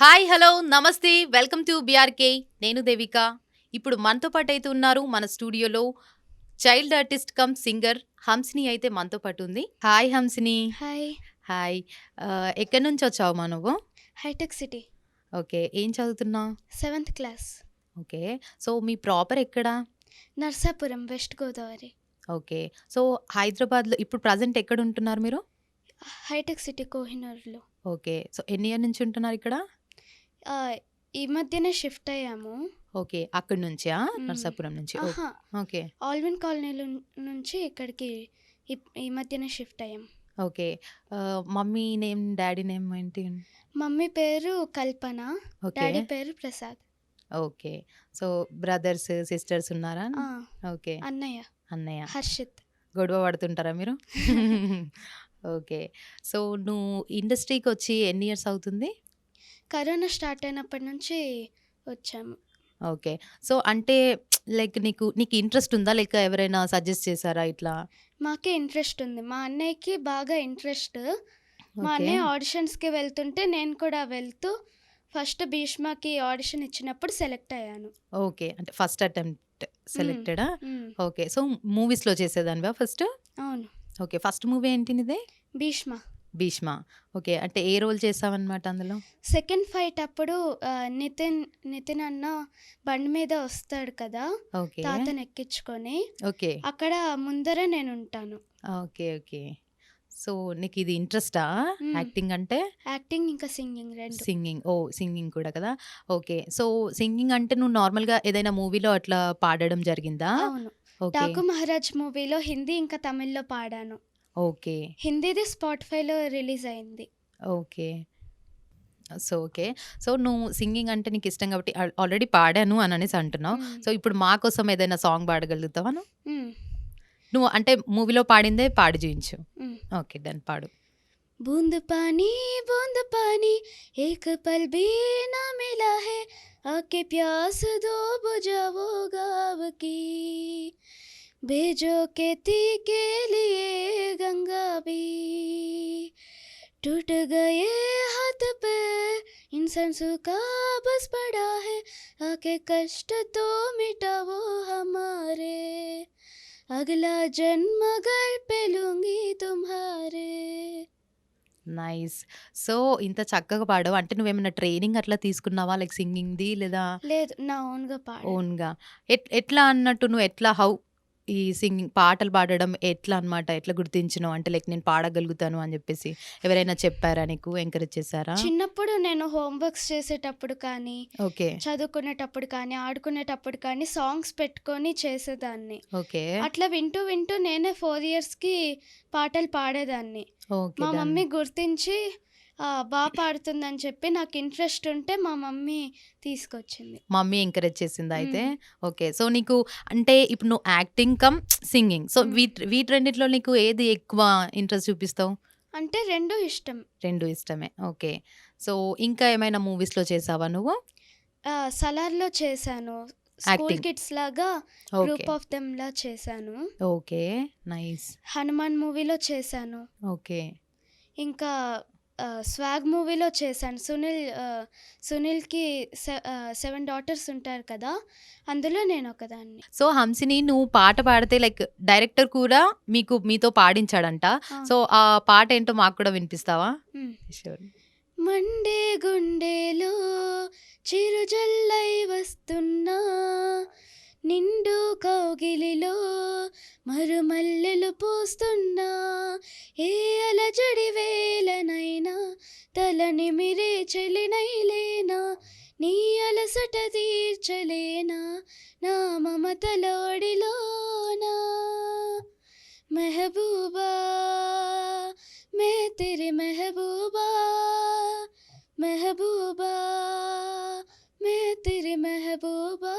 Hi hello నమస్తే welcome to BRK నేను దేవిక. ఇప్పుడు మనతో పాటు అయితే ఉన్నారు మన స్టూడియోలో child artist come singer Hamsini అయితే మనతో పాటు ఉంది. హాయ్ హంసిని. హాయ్. హాయ్. ఎక్కడి నుంచి వచ్చావు మా నువ్వు? Hitech city. ఓకే ఏం చదువుతున్నావు సెవెంత్ క్లాస్. ఓకే సో మీ ప్రాపర్ ఎక్కడా? Narsapuram west Godavari. Okay so హైదరాబాద్లో ఇప్పుడు ప్రజెంట్ ఎక్కడ ఉంటున్నారు మీరు? హైటెక్ సిటీ కోహినూర్లో. ఓకే సో ఎన్ని ఇయర్ నుంచి ఉంటున్నారు ఇక్కడ? ఆ, ఈ మధ్యనే షిఫ్ట్ అయ్యాము. ఓకే అక్కడి నుంచా? మ్మ్. నర్సాపురం నుంచి. ఓ- ఆహా. ఓకే. ఆల్విన్ కాలనీలో నుంచి ఇక్కడికి ఈ- ఈ మధ్యనే షిఫ్ట్ అయ్యాం. ఓకే. ఆ, మమ్మీ నేమ్ డాడీ నేమ్ ఏంటి? మమ్మీ పేరు కల్పన ఓకే. డాడీ పేరు Prasad. Okay. So brothers sisters ఉన్నారా? ఆ, ఓకే. అన్నయ్య. అన్నయ్య. హర్షిత్. గొడవ పడుతుంటారా మీరు? ఓకే. సో నువ్వు ఇండస్ట్రీకి వచ్చి ఎన్ని ఇయర్స్ అవుతుంది? కరోనా స్టార్ట్ అయినప్పటి నుంచి వచ్చాము. ఓకే. సో అంటే లైక్ నీకు నీకు ఇంట్రెస్ట్ ఉందా? లేక ఎవరైనా సజెస్ట్ చేశారా ఇట్లా? మాకే ఇంట్రెస్ట్ ఉంది. మా అన్నయ్యకి బాగా ఇంట్రెస్ట్. మా ఓకే. అన్నయ్య ఆడిషన్స్కి వెళ్తుంటే నేను కూడా వెళ్తూ ఫస్ట్ భీష్మకి ఆడిషన్ ఇచ్చినప్పుడు సెలెక్ట్ అయ్యాను. ఓకే. అంటే ఫస్ట్ అటెంప్ట్ సెలెక్టెడా? మ్మ్. ఓకే. సో మూవీస్లో చేసేదానివా ఫస్ట్? అవును. ఓకే. ఫస్ట్ మూవీ ఏంటి నీదే భీష్మ. భీష్మ. ఓకే అంటే ఏ రోల్ చేసావన్నమాట అందులో? సెకండ్ ఫైట్ అప్పుడు ఆ, నితిన్ నితిన్ అన్న బండి మీద వస్తాడు కదా ఓకే. తాతను ఎక్కించుకొని. ఓకే. అక్కడ ముందర నేను ఉంటాను. Okay okay. సో నీకు ఇది ఇంట్రెస్టా? మ్మ్. యాక్టింగ్ అంటే? యాక్టింగ్ ఇంకా సింగింగ్ రెండు. సింగింగ్ ఓ సింగింగ్ కూడా కదా? ఓకే సో సింగింగ్ అంటే నువ్వు నార్మల్గా ఏదైనా మూవీలో అట్లా పాడడం జరిగిందా? అవును. ఓకే. డాకు మహారాజ్ మూవీలో హిందీ ఇంకా తమిళ్ళో పాడాను. ఓకే హిందీది స్పాటిఫైలో రిలీజ్ అయింది ఓకే సో ఓకే సో నువ్వు సింగింగ్ అంటే నీకు ఇష్టం కాబట్టి ఆల్రెడీ పాడాను అని అనేసి అంటున్నావు మ్మ్. సో ఇప్పుడు మా కోసం ఏదైనా సాంగ్ పాడగలుగుతావా నువ్వు? మ్మ్. నువ్వు అంటే మూవీలో పాడిందే పాడి చూయించు మ్మ్. ఓకే డన్ పాడు बूंद पानी बूंद पानी एक पल भी न मिला है आके प्यास दो बुझाओ गाँव की भेजो खेती के लिए गंगा भी टूट गए हाथ पे इंसान सूखा बस पड़ा है आके कष्ट तो मिटाओ हमारे अगला जन्म घर पे लूंगी तुम्हारे నైస్ సో ఇంత చక్కగా పాడవు అంటే నువ్వేమైనా ట్రైనింగ్ అట్లా తీసుకున్నావా లైక్ సింగింగ్ది లేదా లేదు నా ఓన్గా పాడు ఓన్గా ఎట్ ఎట్లా అన్నట్టు నువ్వు ఎట్లా హౌ ఈ సింగింగ్ పాటలు పాడడం ఎట్లా అన్నమాట ఎట్లా గుర్తించినావు? అంటే లైక్ నేను పాడగలుగుతాను అని చెప్పేసి ఎవరైనా చెప్పారా నీకు? ఎంకరేజ్ చేశారా? చిన్నప్పుడు నేను హోంవర్క్స్ చేసేటప్పుడు కానీ ఓకే. చదువుకునేటప్పుడు కానీ ఆడుకునేటప్పుడు కానీ సాంగ్స్ పెట్టుకొని చేసేదాన్ని. ఓకే. అట్లా వింటూ వింటూ నేనే ఫోర్ ఇయర్స్కి పాటలు పాడేదాన్ని. మా. మమ్మీ గుర్తించి "ఆ, బాగా పాడుతుందని చెప్పి నాకు ఇంట్రెస్ట్ ఉంటే మా మమ్మీ తీసుకొచ్చింది. మమ్మీ ఎంకరేజ్ చేసింది అయితే? ఓకే. సో నీకు అంటే ఇప్పుడు నువ్వు యాక్టింగ్ కమ్ సింగింగ్. సో. వీటి వీటి రెండిట్లో నీకు ఏది ఎక్కువ ఇంట్రెస్ట్ చూపిస్తావు? అంటే రెండు ఇష్టం. రెండు ఇష్టమే. ఓకే. సో ఇంకా ఏమైనా మూవీస్లో చేసావా నువ్వు? సలార్లో చేశాను. స్కూల్. కిడ్స్ లాగా గ్రూప్ ఆఫ్ దెమ్ లా చేశాను. ఓకే. నైస్. హనుమాన్ మూవీలో చేశాను. ఓకే. ఇంకా స్వాగ్ మూవీలో చేశాను. సునీల్ సునీల్కి సెవెన్ డాటర్స్ ఉంటారు కదా అందులో నేను ఒకదాన్ని. సో హంసిని నువ్వు పాట పాడితే లైక్ డైరెక్టర్ కూడా మీకు మీతో పాడించాడంట. సో ఆ పాట ఏంటో మాకు కూడా వినిపిస్తావా? మండే గుండెలో చిరుజల్లై వస్తున్నా నిండు కౌగిలిలో మరుమల్లెలు పూస్తున్నా ఏ అలజడి వేలనైనా తలని మిరే చెలినైలేనా నీ అలసట తీర్చలేనా నా మమతలోడిలోనా మెహబూబా మే తెరి మెహబూబా మెహబూబా మే తెరి మెహబూబా.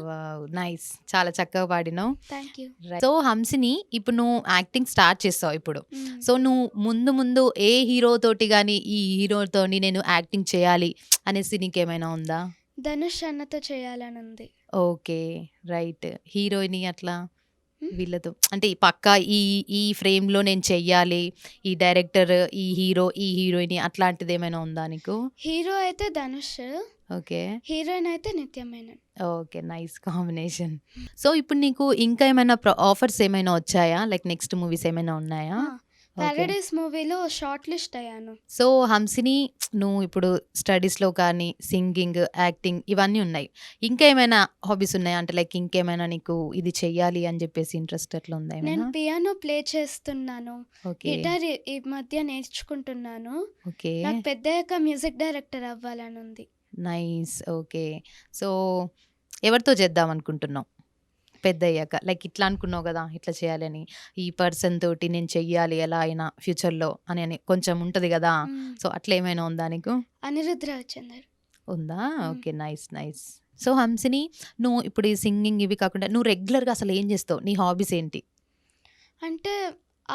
వావ్ నైస్ చాలా చక్కగా పాడినావు థ్యాంక్ యూ సో హంసిని ఇప్పుడు నువ్వు యాక్టింగ్ స్టార్ట్ చేస్తావు ఇప్పుడు సో నువ్వు ముందు ముందు ఏ హీరో తోటి కానీ ఈ హీరోతోని నేను యాక్టింగ్ చేయాలి అనేసి నీకేమైనా ఉందా ధనుష్ అన్నతో చేయాలని ఉంది ఓకే రైట్ హీరోయిన్ అట్లా. వీళ్ళతో అంటే ఈ పక్కా ఈ ఈ ఫ్రేమ్‌లో నేను చెయ్యాలి. ఈ డైరెక్టర్, ఈ హీరో, ఈ హీరోయిన్ అట్లాంటిదేమైనా ఉందా నీకు? హీరో అయితే ధనుష్. ఓకే. హీరోయిన్ అయితే Nithya Menon. Okay. Nice combination. So, ఇప్పుడు నీకు ఇంకా ఏమైనా ఆఫర్స్ ఏమైనా వచ్చాయా? లైక్ నెక్స్ట్ మూవీస్ ఏమైనా ఉన్నాయా? 'పారడైస్' మూవీలో షార్ట్ లిస్ట్ అయ్యాను. సో, హంసిని నువ్వు ఇప్పుడు స్టడీస్‌లో కానీ, సింగింగ్, యాక్టింగ్ ఇవన్నీ ఉన్నాయి. ఇంకా ఏమైనా హాబీస్ ఉన్నాయా? అంటే లైక్ ఇంకేమైనా నీకు ఇది చెయ్యాలి అని జెప్పేసి ఇంట్రెస్ట్ అట్లా ఉందా నేను? పియానో ప్లే చేస్తున్నాను. గిటార్ ఈ మధ్య నేర్చుకుంటున్నాను. ఓకే. నాకు పెద్దయ్యాక మ్యూజిక్ డైరెక్టర్ అవ్వాలనుంది. నైస్. ఓకే. సో, ఎవరితో చేద్దామనుకుంటున్నావు? పెద్దయ్యాక. లైక్ ఇట్లా అనుకున్నావు గదా! ఇట్లా చేయాలని. ఈ పర్సన్ తోటి నేను చెయ్యాలి ఎలా అయినా ఫ్యూచర్‌లో అని అని కొంచెం ఉంటది గదా! హ్మ్. సో, అట్లా ఏమైనా ఉందా నీకు? అనిరుద్. ఉందా? హ్మ్. Okay. Nice. Nice. So, Hamsini నువ్వు ఇప్పుడు ఈ సింగింగ్ ఇవి కాకుండా నువ్వు రెగ్యులర్‌గా అసలు ఏం చేస్తావు? నీ హాబీస్ ఏంటి? అంటే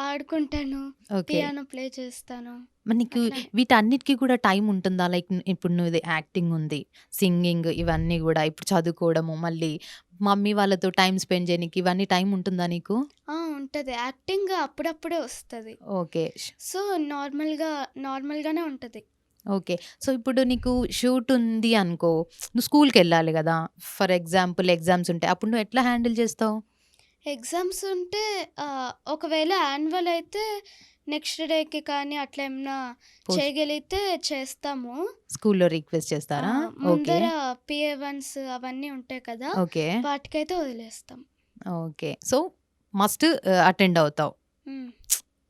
ఆడుకుంటాను. ఓకే. పియానో ప్లే చేస్తాను. మరి నీకు అట్లనే. వీటన్నిటికి కూడా టైం ఉంటుందా? లైక్ ఇప్పుడు నువ్వుది యాక్టింగ్ ఉంది. సింగింగ్ ఇవన్నీ గూడా ఇప్పుడు చదువుకోవడము, మళ్ళీ మమ్మీ వాళ్ళతో టైమ్ స్పెండ్ చేయనీకి ఇవన్నీ టైం ఉంటుందా నీకు? ఆ! ఉంటది. యాక్టింగ్ అప్పుడప్పుడే వస్తది. ఓకే. సో, నార్మల్‌గా నార్మల్‌గానే ఉంటది. ఓకే. సో, ఇప్పుడు నీకు షూట్ ఉంది అనుకో, నువ్వు స్కూల్‌కెళ్ళాలి గదా! ఫర్ ఎగ్జాంపుల్ ఎగ్జామ్స్ ఉంటాయి. అప్పుడు నువ్వు ఎట్లా హ్యాండిల్ చేస్తావు? ఎగ్జామ్స్ ఉంటే ఒకవేళ యాన్యువల్ అయితే నెక్స్ట్ డేకి కానీ అట్లా ఏమన్నా పోస్ట్ చేయగలిగితే చేస్తాము. స్కూల్‌లో రిక్వెస్ట్! చేస్తారా? ముందర పిఏ వన్స్ అవన్నీ ఉంటాయి కదా! ఓకే. వాటికైతే వదిలేస్తాం. ఓకే. సో, మస్ట్ అటెండ్ అవుతావు.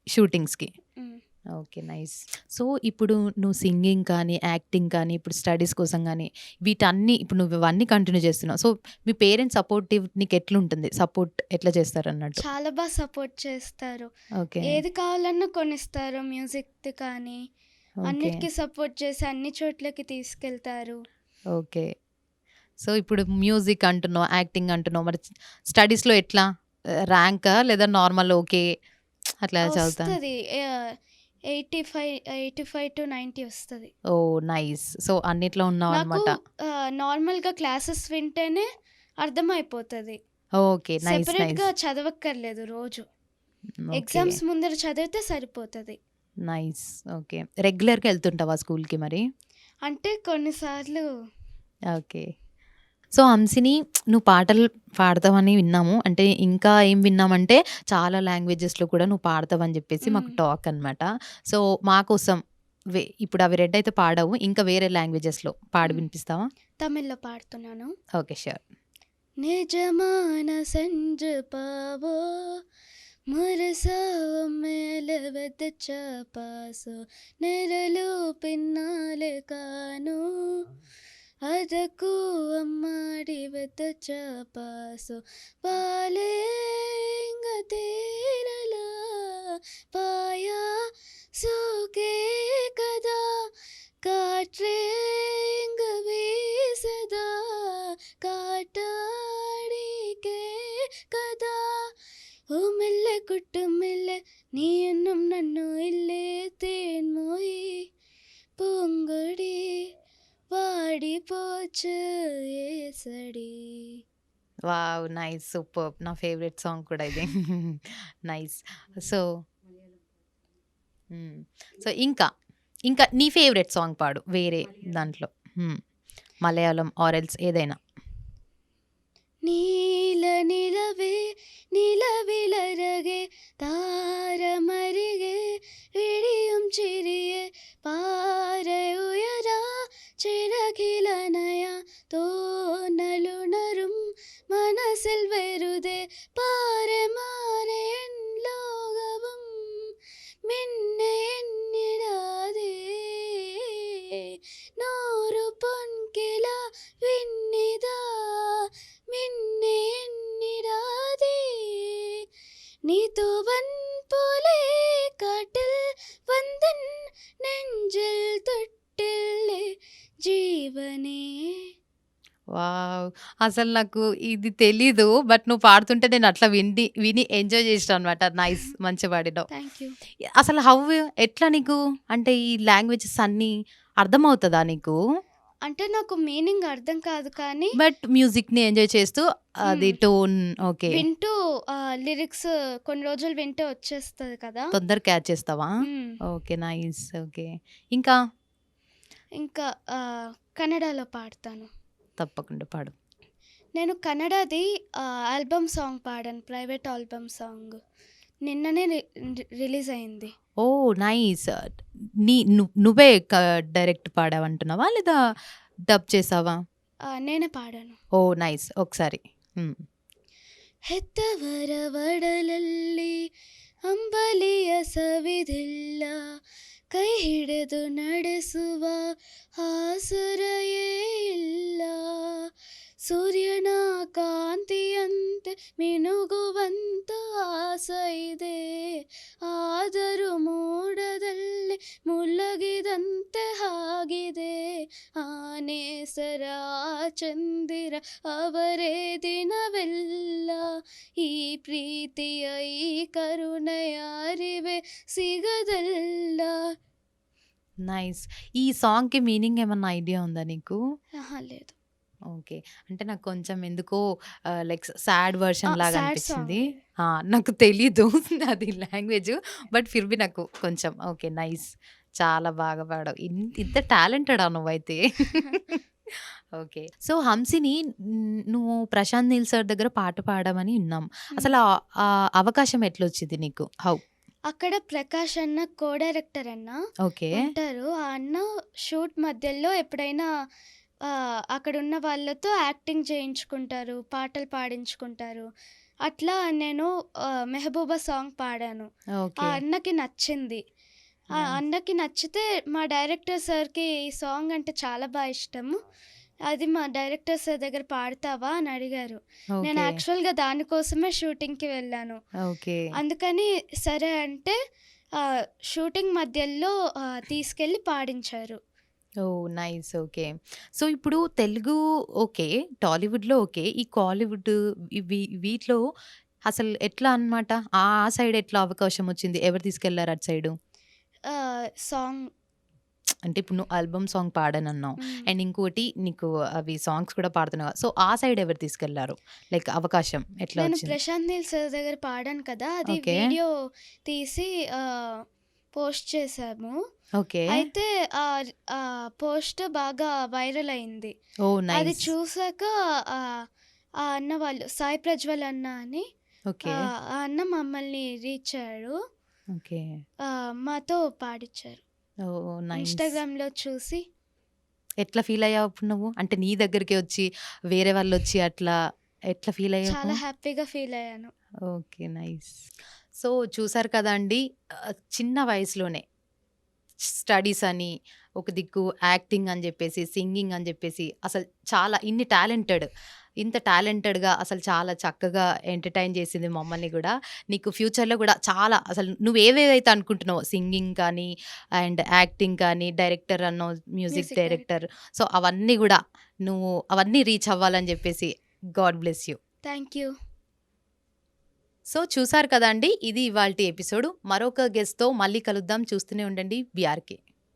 షూటింగ్స్‌కి. ఓకే. నైస్. సో, ఇప్పుడు నువ్వు సింగింగ్ కానీ, యాక్టింగ్ కానీ, ఇప్పుడు స్టడీస్ కోసం గానీ, వీటన్నీ ఇప్పుడు నువ్వు ఇవన్నీ కంటిన్యూ చేస్తున్నావు. సో, మీ పేరెంట్స్ సపోర్టివ్ నీకెట్లుంటుంది? సపోర్ట్ ఎట్లా చేస్తారన్నట్టు? చాలా బా సపోర్ట్ చేస్తారు. ఓకే. ఏది కావాలన్నా కొనిస్తారు. మ్యూజిక్‌ది కానీ. అన్నిటికి సపోర్ట్ చేసి అన్ని చోట్లకి తీసుకెళ్తారు. ఓకే. సో, ఇప్పుడు మ్యూజిక్ అంటున్నావు, యాక్టింగ్ అంటున్నావు. మరి స్టడీస్‌లో ఎట్లా? ర్యాంకా? లేదా నార్మల్ ఓకే. అట్లా చదువుతా వస్తది. ఆహ్, 85, 85-90 వస్తది. ఓహ్! నైస్. సో, అన్నిట్లో నాకు ఉన్నావన్నమాట. ఆహ్, నార్మల్‌గా క్లాసెస్ వింటేనే అర్థమైపోతది. ఓకే. సెపరేట్‌గా. చదవక్కర్లేదు రోజు. ఎగ్జామ్స్ ముందర చదివితే సరిపోతది. నైస్. ఓకే. రెగ్యులర్‌గా ఎళ్తుంటావా స్కూల్‌కి మరి? అంటే కొన్నిసార్లు ఓకే. సో, హంసిని నువ్వు పాటలు పాడతావని విన్నాము. అంటే ఇంకా ఏం విన్నామంటే చాలా లాంగ్వేజెస్‌లో కూడా నువ్వు పాడతావని జెప్పేసి మాకు హ్మ్. టాక్ అనమాట. సో, మా కోసం వె ఇప్పుడు అవి 2 అయితే పాడావు. ఇంకా వేరే లాంగ్వేజెస్‌లో పాడి హ్మ్. వినిపిస్తావా? తమిళ్‌లో పాడుతున్నాను. ఓకే. ష్యూర్. నిజమాన సంజ పావో మురసావ మేల వెదచ పాసో నెరలు పిన్నాలే కాను ಅದಕ್ಕೂ ಅಮ್ಮಾಡಿವತ್ತ ಚಾಪಾಸು. ಪಾಲೇಂಗ ತೇರಲ? ಪಾಯ ಸೋಕೆ ಕದಾ ಕಾಟ್ರೇಂಗ ಬೀಸದ? காட்டாடிக்கே கதா உமில்ல குட்டுமில்ல நீ என்னும் நன்னும் இல்லே தேன்மொழி பூங்கொடி వాడిపోచు ఏసడి. వావ్! Nice super. నా ఫేవరెట్ సాంగ్ కూడా ఇది. నైస్. సో సో ఇంకా ఇంకా నీ ఫేవరెట్ సాంగ్ పాడు వేరే దాంట్లో. మలయాళం ఆరెల్స్ ఏదైనా. నీ നൂറു പൊൻകില വിന്നിതാ മിന്നെ എന്നിടാതെ നീതോ വൻ പോലെ കാട്ടിൽ വന്തൻ നെഞ്ചിൽ തൊട്ടില്ലേ జీవనే వావ్! అసలు నాకు ఇది తెలీదు. బట్ నువ్వు పాడుతుంటే నేను అట్లా విండి విని ఎంజాయ్ చేసినా అనమాట. నైస్. మంచిగా పాడినావు. థ్యాంక్ యూ అసలు హౌ ఎట్లా నీకు అంటే ఈ లాంగ్వేజెస్ అన్నీ అర్థమవుతదా నీకు? అంటే నాకు మీనింగ్ అర్థం కాదు కానీ బట్ మ్యూజిక్‌ని ఎంజాయ్ చేస్తూ అది. Tone okay. వింటూ లిరిక్స్ కొన్ని రోజులు వింటే వచ్చేస్తది కదా! తొందరగా క్యాచ్ చేస్తావా? ఓకే. నైస్. ఓకే. ఇంకా? ఇంకా కన్నడలో పాడతాను. తప్పకుండా పాడు. నేను కన్నడది ఆల్బమ్ సాంగ్ పాడాను. Private album song. నిన్ననే రి రి రిలీజ్ అయింది. ఓహ్! నైస్. నీ ను నువ్వే క డైరెక్ట్ పాడావంటున్నావా? లేదా డబ్ చేసావా? ఆ! నేనే పాడాను. ఓహ్! నైస్. ఒకసారి. హ్మ్. ಹೆತ್ತವರ ಒಡಲಲ್ಲಿ ಅಂಬಲಿಯ ಸವಿದಿಲ್ಲ ಕೈ ಹಿಡಿದು ನಡೆಸುವ ಆಸರೆಯೇ ಇಲ್ಲ ಸೂರ್ಯನ ಕಾಂತಿಯಂತೆ ಮಿನುಗುವಂತ ಆಸೆ ಇದೆ ಆದರೂ ಮೋಡದಲ್ಲಿ ಮುಲಗಿದಂತೆ ಆಗಿದೆ ಆನೇಸರ ಚಂದಿರ ಅವರೇ ದಿನವೆಲ್ಲ ಈ ಪ್ರೀತಿಯ ಈ ಕರುಣೆಯ ಅರಿವೆ ಸಿಗದಲ್ಲ నైస్. ఈ సాంగ్‌కి మీనింగ్ ఏమన్నా ఐడియా ఉందా నీకు? ఆహా, లేదు ఓకే. అంటే నాకు కొంచెం ఎందుకో ఆహ్, లైక్ సాడ్ వర్షన్ ఆ, లాగా సాడ్ సాంగ్ అనిపించింది. ఆ! నాకు తెలీదు అది లాంగ్వేజ్. బట్ ఫిర్ బి నాకు కొంచెం ఓకే. నైస్. చాలా బాగా పాడావు. ఇన్ ఇంత టాలెంటెడా నువ్వైతే? ఓకే. సో, హంసిని న్ నువ్వు ప్రశాంత్ నీల్ సార్ దగ్గర పాట పాడావని విన్నాం. హ్మ్. అసలు ఆ ఆ అవకాశం ఎట్లొచ్చింది నీకు? హౌ? అక్కడ ప్రకాష్ అన్న కో డైరెక్టర్ అన్న ఓకే. ఉంటారు. ఆ అన్న షూట్ మధ్యలో ఎప్పుడైనా అక్కడున్న వాళ్ళతో యాక్టింగ్ చేయించుకుంటారు. పాటలు పాడించుకుంటారు. అట్లా నేను 'మెహబూబా' సాంగ్ పాడాను. ఆ. అన్నకి నచ్చింది. ఆ. అన్నకి నచ్చితే మా డైరెక్టర్ సార్‌కి ఈ సాంగ్ అంటే చాలా బా ఇష్టము. అది మా డైరెక్టర్ సార్ దగ్గర పాడతావా అని అడిగారు. నేను. యాక్చువల్‌గా దానికోసమే షూటింగ్‌కి వెళ్ళాను. ఓకే. అందుకని సరే అంటే షూటింగ్ మధ్యలో తీసుకెళ్ళి పాడించారు. ఓహ్! నైస్. ఓకే. సో, ఇప్పుడు తెలుగు ఓకే. టాలీవుడ్‌లో ఓకే. ఈ కాలీవుడ్ ఇవి వీటిలో అసలు ఎట్లా అన్నమాట? ఆ సైడ్ ఎట్లా అవకాశం వచ్చింది? ఎవరు తీసుకెళ్ళారు అటు సైడు? ఆహ్, సాంగ్ అంటే ఇప్పుడు నువ్వు ఆల్బమ్ సాంగ్ పాడానన్నావు. హ్మ్. అండ్ ఇంకోటి నీకు అవి సాంగ్స్ కూడా పాడుతున్నావు. సో, ఆ సైడ్ ఎవరు తీసుకెళ్ళారు? లైక్ అవకాశం ఎట్లా నేను వచ్చింది? ప్రశాంత్ నీల్ సార్ దగ్గర పాడాను కదా! అది ఓకే. వీడియో తీసి ఆహ్, పోస్ట్ చేశాము. ఓకే. అయితే ఆ పోస్ట్ బాగా వైరల్ అయింది. అది. చూసాక ఆ అన్న వాళ్ళు సాయి ప్రజ్వల్ అన్న అని ఆ అన్న మమ్మల్ని రీచ్ అయ్యాడు. ఓకే. మాతో పాడిచ్చారు. ఓహ్! నైస్. ఇన్‌స్టాగ్రామ్‌లో చూసి ఎట్లా ఫీల్ అయ్యావు అప్పుడు నువ్వు? అంటే నీ దగ్గరికే వచ్చి వేరే వాళ్ళొచ్చి అట్లా ఎట్లా ఫీల్ అయ్యావు? చాలా హ్యాపీగా ఫీల్ అయ్యాను. ఓకే. నైస్. సో, చూసారు కదా అండి. ఆహ్, చిన్న వయసులోనే స్టడీస్ అని, ఒక దిక్కు యాక్టింగ్ అని జెప్పేసి, సింగింగ్ అని జెప్పేసి అసలు చాలా ఇన్ని టాలెంటెడ్ ఇంత టాలెంటెడ్‌గా అసలు చాలా చక్కగా ఎంటర్‌టైన్ చేసింది మమ్మల్ని గూడా. నీకు ఫ్యూచర్‌లో గూడా చాలా అసలు నువ్వు ఏవేవైతే అనుకుంటున్నావో సింగింగ్ కానీ, అండ్ యాక్టింగ్ కానీ, డైరెక్టర్ అన్నావు, music music director. Director. So, అవన్నీ గూడా నువ్వు అవన్నీ రీచ్ అవ్వాలని జెప్పేసి god bless you. Thank you. So, చూసారు కదండీ. ఇది ఇవాళ ఎపిసోడ్. మరొక గెస్ట్‌తో మళ్ళీ కలుద్దాం. చూస్తూనే ఉండండి బీఆర్‌కే.